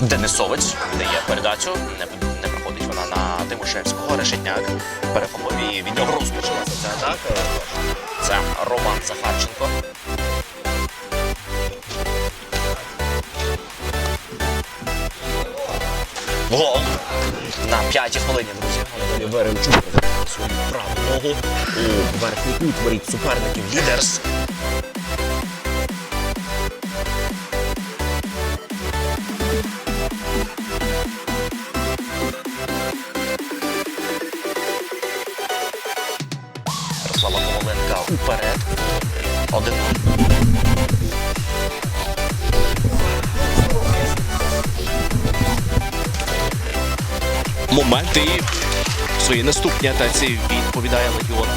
Денисовець дає передачу. Не, не проходить вона на Тимошевського. Решетняк перехопив і від нього розпочалася ця атака. Це Роман Захарченко. Гол на п'ятій хвилині, друзі. Анатолій Веремчук свою праву ногу у верхній кут воріт суперників Лідерс. Уперед. Один. Моменти і в своїй атаці відповідає Легіон.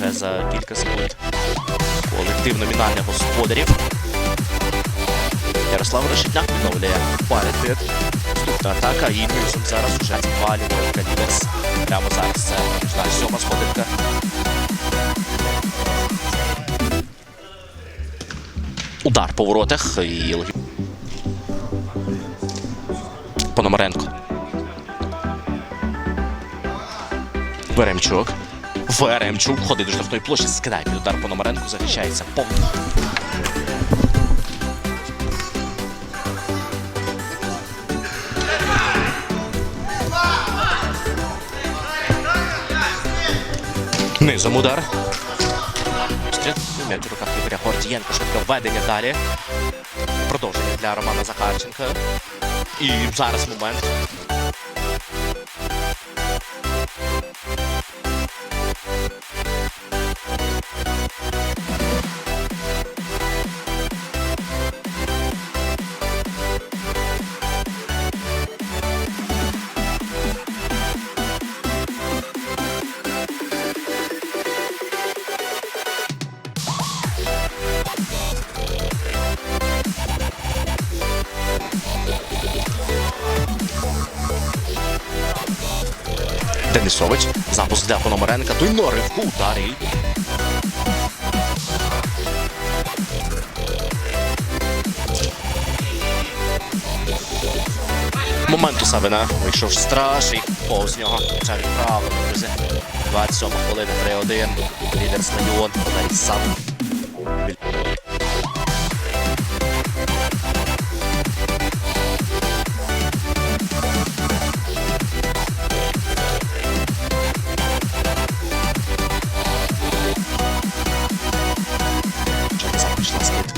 Вже за кілька секунд колектив номінальних господарів. Ярослав Решетняк відновлює паритет. Наступна атака і плюсом зараз уже звалює Каліверс. Прямо зараз це знаю, сьома сходинка. Удар по воротах і Пономаренко. Веремчук. Веремчук ходить до штрафної площі, скидає під удар Пономаренко, захищається повністю. Низом удар. М'яч у Ігоря Гордієнко. Швидке введення далі. Продовження для Романа Захарченка. І зараз момент. Thank you. Денисович. Запуск для Пономаренка. Той норивку ударі. Момент у Савина. Вийшов страж і повз нього. Це відправлено, друзі. 27 хвилина, 3-1. Лідер Стадіон. Валерій Савин.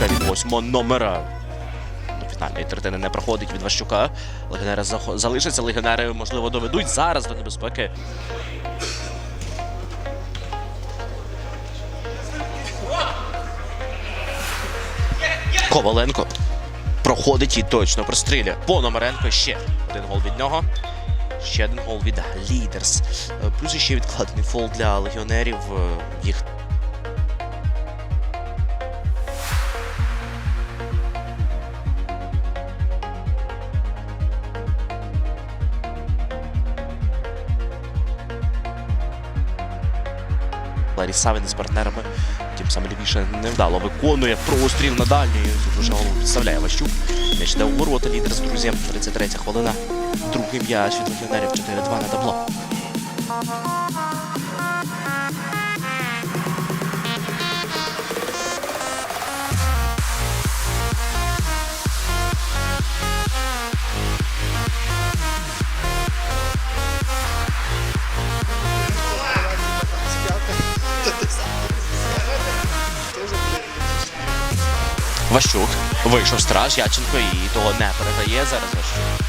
Пішла від восьмого номера. До фінальної третини не проходить від Ващука. Легіонери залишаться. Легіонери, можливо, доведуть зараз до небезпеки. Коваленко проходить і точно прострілює. Пономаренко ще один гол від нього. Ще один гол від Лідерс. Е, Плюс ще відкладений фол для легіонерів. Е, Їх Ларі Савін з партнерами. Тим саме лівіше невдало виконує простріл на дальню. І вже голову підставляє Ващук. М'яч йде у ворота лідер з друзям. 33 хвилина. Другий м'яч від легіонерів 4-2 на табло. Ващук. Вийшов страж Яченко і того не передає зараз Ващук.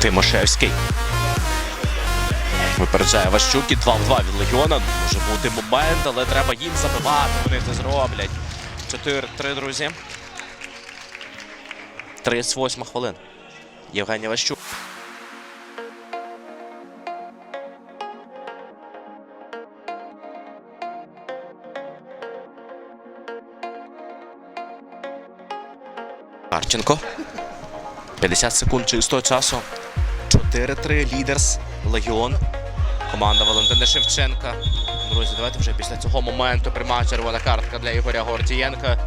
Тимошевський. Випереджає Ващук і 2 в 2 від Легіона. Може бути момент, але треба їм забивати. Вони це зроблять. 4-3, друзі. 38 хвилин. Євгеній Ващук. Харченко. 50 секунд чистого часу. 4-3 лідерс. Легіон. Команда Валентини Шевченка. Друзі, давайте вже після цього моменту пряма червона картка для Ігоря Гордієнка.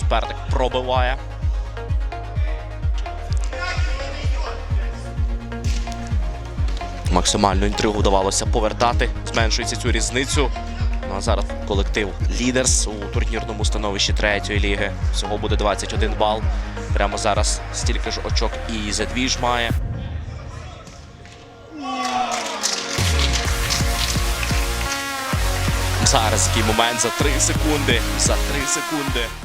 Суперник пробиває. Максимальну інтригу вдавалося повертати. Зменшується цю різницю. Ну а зараз колектив Лідерс у турнірному становищі третьої ліги. Всього буде 21 бал. Прямо зараз стільки ж очок і задвіж має. Зараз який момент за 3 секунди. За 3 секунди.